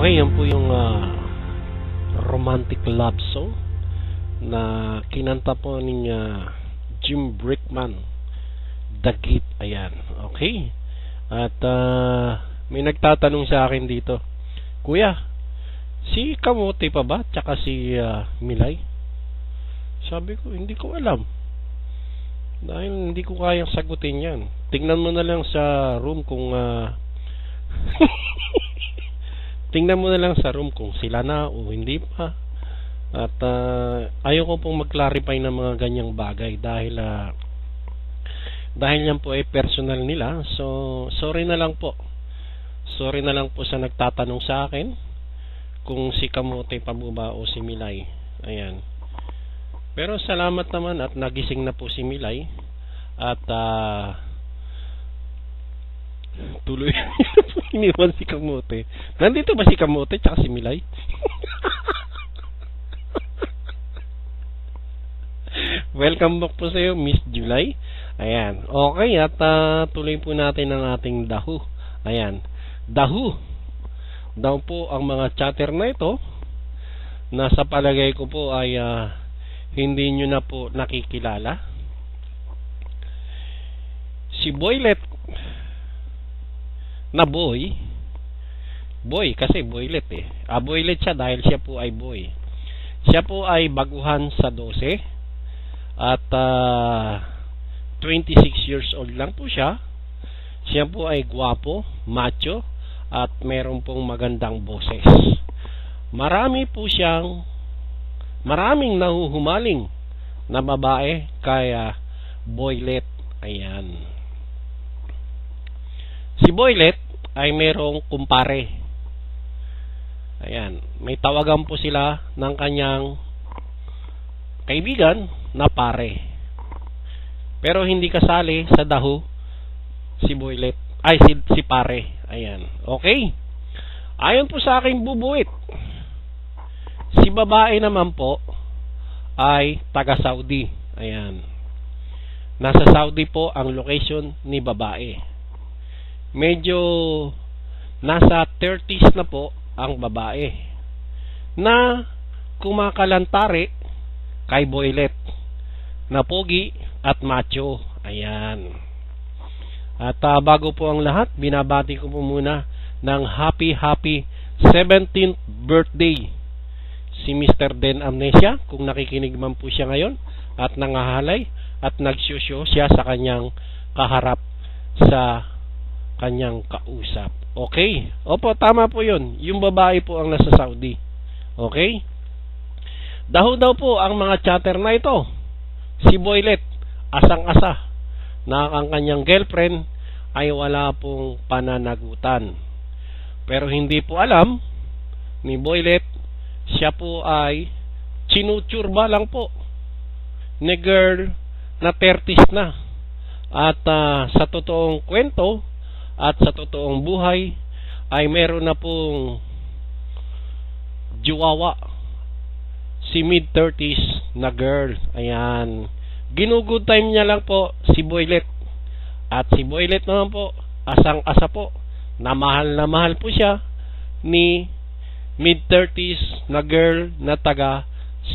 Okay, yan po yung ah, romantic love song na kinanta po ni ah, Jim Brickman. Gate. Ayan. Okay. At ah, may nagtatanong sa akin dito, Kuya, si Kamote pa ba? Tsaka si ah, Milay? Sabi ko, hindi ko alam. Dahil hindi ko kayang sagutin yan. Tingnan mo na lang sa room kung ah, tingnan mo na lang sa room kung sila na o hindi pa. At uh, ayaw ko pong mag-clarify ng mga ganyang bagay dahil ah, dahil yan po ay personal nila. So, sorry na lang po. Sorry na lang po sa nagtatanong sa akin kung si Kamote pa ba o si Milay. Ayan. Pero salamat naman at nagising na po si Milay at ah tuloy iniwan si Kamote. Nandito ba si Kamote tsaka si Milay? Welcome back po sa iyo, Miss July. Ayan. Okay, at ah, tuloy po natin ang ating dahu. Ayan. Dahu. Daw po ang mga chatter na ito na sa palagay ko po ay ah, hindi nyo na po nakikilala. Si Boylet na boy boy kasi boylet eh. Ah, boylet siya dahil siya po ay boy. Siya po ay baguhan sa 12 at ah, 26 years old lang po siya. Siya po ay gwapo, macho at meron pong magandang boses. Marami po siyang maraming nahuhumaling na babae kaya Boylet. Ayan. Si Boylet ay merong kumpare. Ayan. May tawagan po sila ng kanyang kaibigan na pare. Pero hindi kasali sa daho si Boylet. Ay, si, si pare. Ayan. Okay. Ayon po sa aking bubuit. Si babae naman po ay taga Saudi. Ayan. Nasa Saudi po ang location ni babae. Medyo nasa 30s na po ang babae na kumakalantari kay Boylet na pogi at macho. Ayan. At ah, bago po ang lahat, binabati ko po muna ng happy happy 17th birthday si Mr. Den Amnesia kung nakikinig man po siya ngayon at nangahalay at nagsusyo siya sa kanyang kaharap sa kanyang kausap. Okay? Opo, tama po yun. Yung babae po ang nasa Saudi. Okay? Daho daw po ang mga chatter na ito. Si Boylet, asang-asa na ang kanyang girlfriend ay wala pong pananagutan. Pero hindi po alam ni Boylet, siya po ay chinuturba lang po ni girl na 30s na. At ah, sa totoong kwento at sa totoong buhay ay meron na pong juwawa si mid-30s na girl. Ayan. Ginugod time niya lang po si Boylet. At si Boylet naman po, asang-asa po, na mahal na mahal po siya ni mid-30s na girl na taga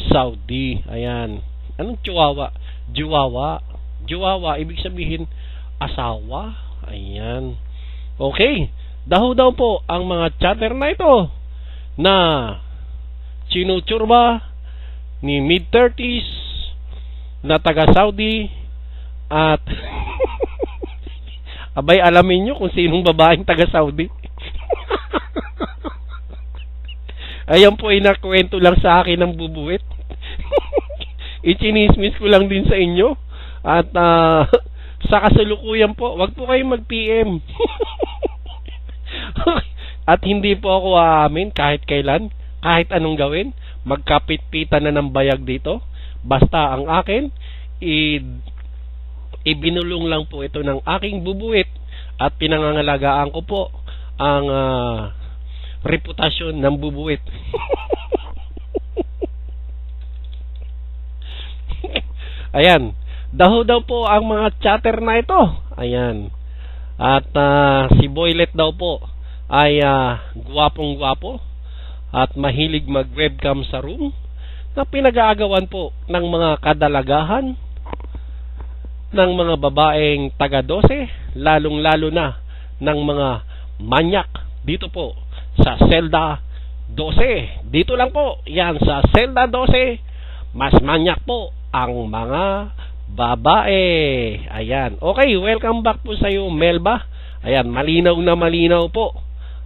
Saudi. Ayan. Anong chihuahua? Juwawa. Juwawa, ibig sabihin, asawa. Ayan. Okay. Daho daw po ang mga chatter na ito na chinuturba ni mid-30s na taga Saudi at abay alamin nyo kung sinong babaeng taga Saudi. Ayan po ay nakwento lang sa akin ng bubuit. Ichinismis ko lang din sa inyo. At ah, sa kasalukuyan po, wag po kayong mag-PM. At hindi po ako aamin kahit kailan, kahit anong gawin, magkapit-pitan na ng bayag dito. Basta ang akin, i ibinulong lang po ito ng aking bubuit at pinangangalagaan ko po ang ah, reputasyon ng bubuit. Ayan. Daho daw po ang mga chatter na ito. Ayan. At ah, si Boylet daw po ay guwapong guwapo at mahilig mag-webcam sa room na pinag-aagawan po ng mga kadalagahan ng mga babaeng taga-12, lalong-lalo na ng mga manyak dito po sa Zelda 12. Dito lang po, yan sa Zelda 12, mas manyak po ang mga babae. Ayan. Okay, welcome back po sa iyo, Melba. Ayan, malinaw na malinaw po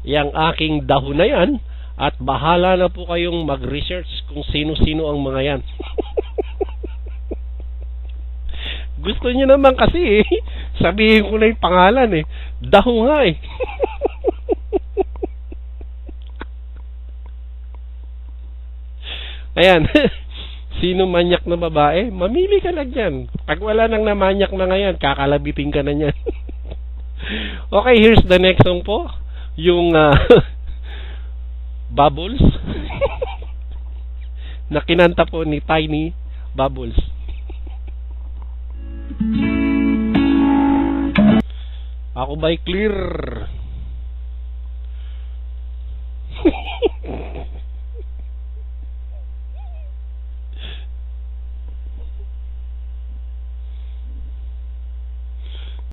yang aking dahon na yan at bahala na po kayong mag-research kung sino-sino ang mga yan. Gusto niyo naman kasi eh. Sabihin ko na yung pangalan eh. Daho nga eh. Ayan. Sino manyak na babae? Mamili ka lang yan. Pag wala nang namanyak na ngayon, kakalabitin ka na niyan. okay, here's the next song po. Yung uh, Bubbles. na kinanta po ni Tiny Bubbles. Ako ba'y clear?